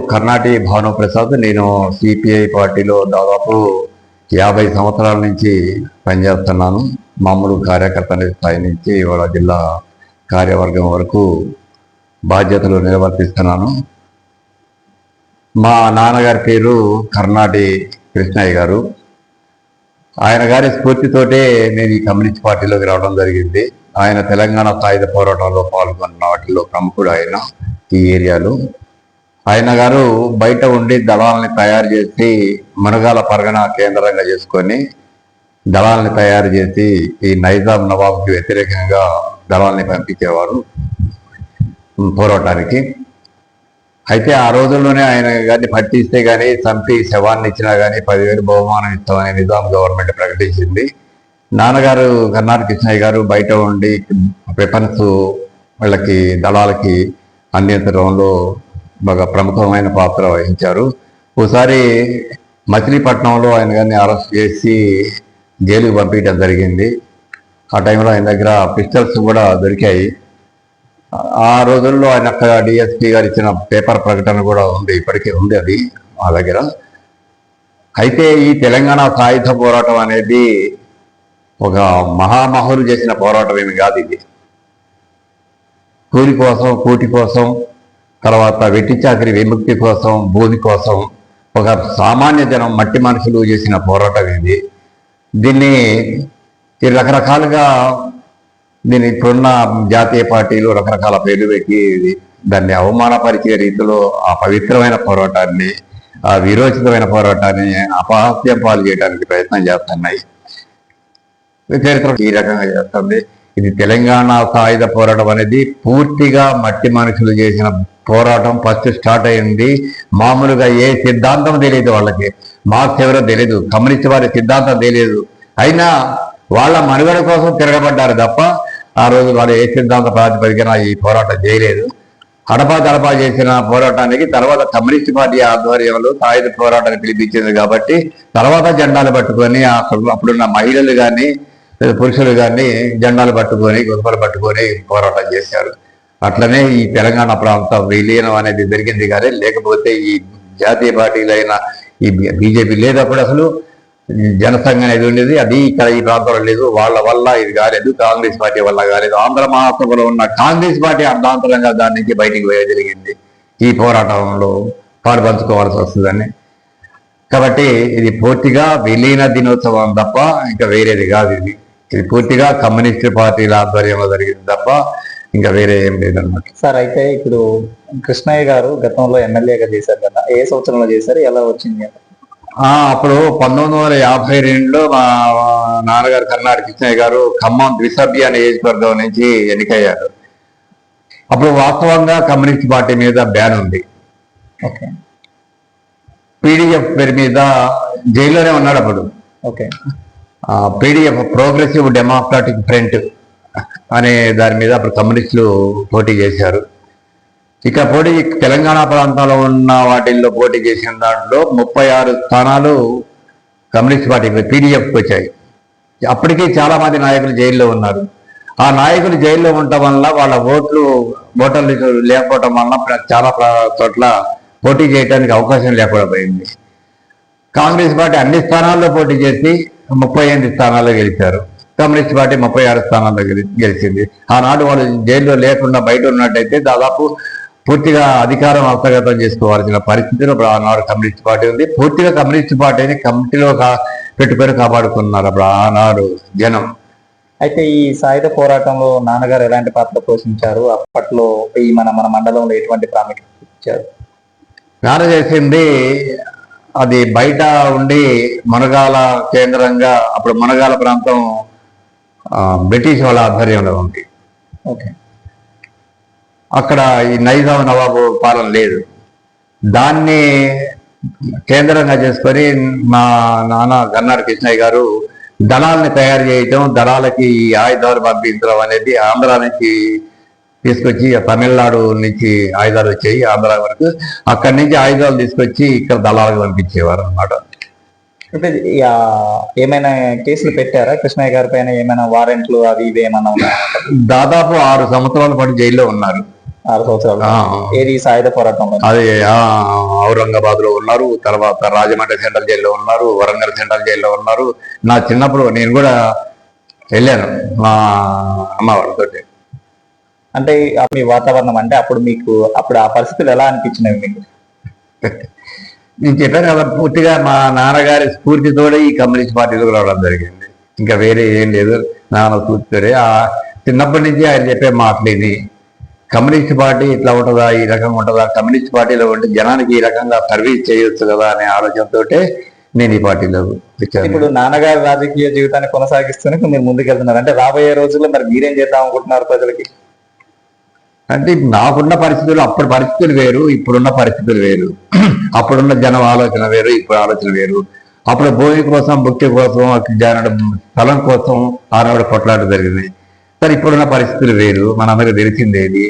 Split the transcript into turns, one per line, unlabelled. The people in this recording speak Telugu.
కర్ణాటి భానుప్రసాద్ నేను సిపిఐ పార్టీలో దాదాపు యాభై సంవత్సరాల నుంచి పనిచేస్తున్నాను. మామూలు కార్యకర్త స్థాయి నుంచి ఇవాళ జిల్లా కార్యవర్గం వరకు బాధ్యతలు నిర్వర్తిస్తున్నాను. మా నాన్నగారి పేరు కర్ణాటి కృష్ణయ్య గారు. ఆయన గారి స్ఫూర్తితోటే నేను ఈ కమ్యూనిస్ట్ పార్టీలోకి రావడం జరిగింది. ఆయన తెలంగాణ సాయుధ పోరాటంలో పాల్గొన్న వాటిలో ప్రముఖుడు ఆయన ఈ ఏరియాలో. ఆయన గారు బయట ఉండి దళాలని తయారు చేసి మునగాల పరగణ కేంద్రంగా చేసుకొని దళాలని తయారు చేసి ఈ నైజాం నవాబ్కి వ్యతిరేకంగా దళాలని పంపించేవారు పోరాటానికి. అయితే ఆ రోజుల్లోనే ఆయన గారిని పట్టిస్తే కానీ చంపి శవాన్ని ఇచ్చినా కానీ పదివేలు బహుమానం ఇస్తామని నిజాం గవర్నమెంట్ ప్రకటించింది. నాన్నగారు కర్ణాటక కృష్ణయ్య గారు బయట ఉండి వెపన్స్ వాళ్ళకి దళాలకి అందించడంలో బాగా ప్రముఖమైన పాత్ర వహించారు. ఒకసారి మచిలీపట్నంలో ఆయన గారిని అరెస్ట్ చేసి జైలుకి పంపించడం జరిగింది. ఆ టైంలో ఆయన దగ్గర పిస్టల్స్ కూడా దొరికాయి. ఆ రోజుల్లో ఆయన అక్కడ డిఎస్పీ గారు ఇచ్చిన పేపర్ ప్రకటన కూడా ఉంది ఇప్పటికీ ఉంది అది మా దగ్గర. అయితే ఈ తెలంగాణ సాయుధ పోరాటం అనేది ఒక మహామహులు చేసిన పోరాటం ఏమి కాదు ఇది. కూలి కోసం కూటి కోసం తర్వాత వెట్టి చాకరి విముక్తి కోసం భూమి కోసం ఒక సామాన్య జనం మట్టి మనుషులు చేసిన పోరాటం ఇది. దీన్ని ఈ రకరకాలుగా దీని ఇప్పుడున్న జాతీయ పార్టీలు రకరకాల పేర్లు పెట్టి దాన్ని అవమానపరిచే రీతిలో ఆ పవిత్రమైన పోరాటాన్ని ఆ విరోచితమైన పోరాటాన్ని అపహాస్యం పాలు చేయడానికి ప్రయత్నం చేస్తున్నాయి. చరిత్ర ఈ రకంగా చేస్తుంది. ఇది తెలంగాణ సాయుధ పోరాటం అనేది పూర్తిగా మట్టి మనుషులు చేసిన పోరాటం ఫస్ట్ స్టార్ట్ అయింది. మామూలుగా ఏ సిద్ధాంతం తెలియదు వాళ్ళకి. మార్క్స్ ఎవరో తెలియదు కమ్యూనిస్ట్ వారి సిద్ధాంతం తెలియదు అయినా వాళ్ళ మనుగడ కోసం తిరగబడ్డారు తప్ప ఆ రోజు వాళ్ళు ఏ సిద్ధాంత ప్రాతిపదికన ఈ పోరాటం చేయలేదు. అడపా తడపా చేసిన పోరాటానికి తర్వాత కమ్యూనిస్ట్ పార్టీ ఆధ్వర్యంలో సాయుధ పోరాటాన్ని పిలిపించింది కాబట్టి తర్వాత జెండాలు పట్టుకొని అప్పుడున్న మహిళలు కానీ పురుషులు కానీ జెండాలు పట్టుకొని గుర్పలు పట్టుకొని పోరాటం చేశారు. అట్లనే ఈ తెలంగాణ ప్రాంతం విలీనం అనేది జరిగింది కానీ లేకపోతే ఈ జాతీయ పార్టీలైన ఈ బీజేపీ లేదప్పుడు అసలు జనసంఘం అనేది ఉండేది. అది ఇక్కడ ఈ ప్రాంతంలో లేదు. వాళ్ళ వల్ల ఇది కాలేదు. కాంగ్రెస్ పార్టీ వల్ల కాలేదు. ఆంధ్ర మహాసభలో ఉన్న కాంగ్రెస్ పార్టీ అర్ధాంతరంగా దాని నుంచి బయటికి వేయగలిగింది ఈ పోరాటంలో పాల్పంచుకోవాల్సి వస్తుందని. కాబట్టి ఇది పూర్తిగా విలీన దినోత్సవం తప్ప ఇంకా వేరేది కాదు ఇది. ఇది పూర్తిగా కమ్యూనిస్ట్ పార్టీల ఆధ్వర్యంలో జరిగింది తప్ప ఇంకా వేరే ఏం లేదన్నమాట.
సార్ అయితే ఇప్పుడు కృష్ణయ్య గారు గతంలో ఎమ్మెల్యేగా చేశారు కదా ఏ సంవత్సరంలో చేశారు ఎలా వచ్చింది?
ఆ, అప్పుడు పంతొమ్మిది వందల యాభై రెండులో మా నాన్నగారు కర్ణాటక కృష్ణయ్య గారు ఖమ్మం ద్విసభ్య నియోజకవర్గం నుంచి ఎన్నికయ్యారు. అప్పుడు వాస్తవంగా కమ్యూనిస్ట్ పార్టీ మీద బ్యాన్ ఉంది.
ఓకే.
పీడిఎఫ్ పేరు మీద జైల్లోనే ఉన్నాడు అప్పుడు.
Okay.
PDF progressive democratic front అనే దాని మీద అప్పుడు కమ్యూనిస్టులు పోటీ చేశారు. ఇక పోటీ తెలంగాణ ప్రాంతంలో ఉన్న వాటిల్లో పోటీ చేసిన దాంట్లో ముప్పై ఆరు స్థానాలు కమ్యూనిస్ట్ పార్టీ పీడిఎఫ్కి వచ్చాయి. అప్పటికీ చాలా మంది నాయకులు జైల్లో ఉన్నారు. ఆ నాయకులు జైల్లో ఉండటం వల్ల వాళ్ళ ఓట్లు ఓటర్లు లేకపోవటం వలన చాలా చోట్ల పోటీ చేయడానికి అవకాశం లేకుండా పోయింది. కాంగ్రెస్ పార్టీ అన్ని స్థానాల్లో పోటీ చేసి ముప్పై ఎనిమిది స్థానాల్లో గెలిచారు. కమ్యూనిస్ట్ పార్టీ ముప్పై ఆరు స్థానాల్లో గెలి గెలిచింది. ఆనాడు వాళ్ళు జైల్లో లేకుండా బయట ఉన్నట్టయితే దాదాపు పూర్తిగా అధికారం హస్తగతం చేసుకోవాల్సిన పరిస్థితిలో ఇప్పుడు ఆనాడు కమ్యూనిస్ట్ పార్టీ ఉంది. పూర్తిగా కమ్యూనిస్ట్ పార్టీని కమిటీలో కా పెట్టుకొని కాపాడుకున్నారు అప్పుడు ఆనాడు జనం.
అయితే ఈ సాయుధ పోరాటంలో నాన్నగారు ఎలాంటి పాత్ర పోషించారు? అప్పట్లో ఈ మన మన మండలంలో ఎటువంటి ప్రాముఖ్యత ఇచ్చారు?
నాన్న చేసింది అది బయట ఉండి మునగాల కేంద్రంగా అప్పుడు మునగాల ప్రాంతం బ్రిటిష్ వాళ్ళ ఆధ్వర్యంలో ఉంది.
ఓకే.
అక్కడ ఈ నైజాం నవాబు పాలన లేదు. దాన్ని కేంద్రంగా చేసుకొని మా నాన్న గన్నాడు కృష్ణయ్య గారు దళాలని తయారు చేయటం దళాలకి ఈ ఆయుధాలు పంపించడం అనేది ఆంధ్ర నుంచి తీసుకొచ్చి తమిళనాడు నుంచి ఆయుధాలు వచ్చాయి ఆంధ్ర వరకు. అక్కడి నుంచి ఆయుధాలు తీసుకొచ్చి ఇక్కడ దళాలకు పంపించేవారు అన్నమాట
అంటే ఏమైనా కేసులు పెట్టారా? కృష్ణయ్య గారి పైన ఏమైనా వారెంట్లు అవి ఇవి ఏమైనా ఉన్నాయా?
దాదాపు ఆరు సంవత్సరాల పాటు జైల్లో ఉన్నారు.
ఆరు సంవత్సరాలు. ఏది సాయుధ పోరాటంలో?
అది ఔరంగాబాద్లో ఉన్నారు తర్వాత రాజమండ్రి సెంట్రల్ జైల్లో ఉన్నారు వరంగల్ సెంట్రల్ జైల్లో ఉన్నారు. నా చిన్నప్పుడు నేను కూడా వెళ్ళాను మా అమ్మ వాళ్ళతోటి.
అంటే మీ వాతావరణం అంటే అప్పుడు మీకు అప్పుడు ఆ పరిస్థితులు ఎలా అనిపించినవి మీకు?
నేను చెప్పాను కదా పూర్తిగా మా నాన్నగారి స్ఫూర్తితోనే ఈ కమ్యూనిస్ట్ పార్టీలోకి రావడం జరిగింది. ఇంకా వేరే ఏం లేదు. నాన్న స్ఫూర్తితోనే ఆ చిన్నప్పటి నుంచి ఆయన చెప్పే మాటలేని కమ్యూనిస్ట్ పార్టీ ఇట్లా ఉంటుందా ఈ రకంగా ఉంటుందా? కమ్యూనిస్ట్ పార్టీలో ఉంటే జనానికి ఈ రకంగా సర్వీస్ చేయొచ్చు కదా అనే ఆలోచనతో నేను ఈ పార్టీలో
ఇప్పుడు నాన్నగారి రాజకీయ జీవితాన్ని కొనసాగిస్తూనే మీరు ముందుకెళ్తున్నారు. అంటే రాబోయే రోజుల్లో మరి మీరేం చేద్దాం అనుకుంటున్నారు ప్రజలకి?
అంటే నాకున్న పరిస్థితులు అప్పుడు పరిస్థితులు వేరు ఇప్పుడున్న పరిస్థితులు వేరు. అప్పుడున్న జనం ఆలోచన వేరు ఇప్పుడు ఆలోచన వేరు. అప్పుడు భూమి కోసం భక్తి కోసం జానడం స్థలం కోసం ఆనాడు కొట్లాట జరిగింది. సరే ఇప్పుడున్న పరిస్థితులు వేరు. మనందరికీ తెలిసిందేది.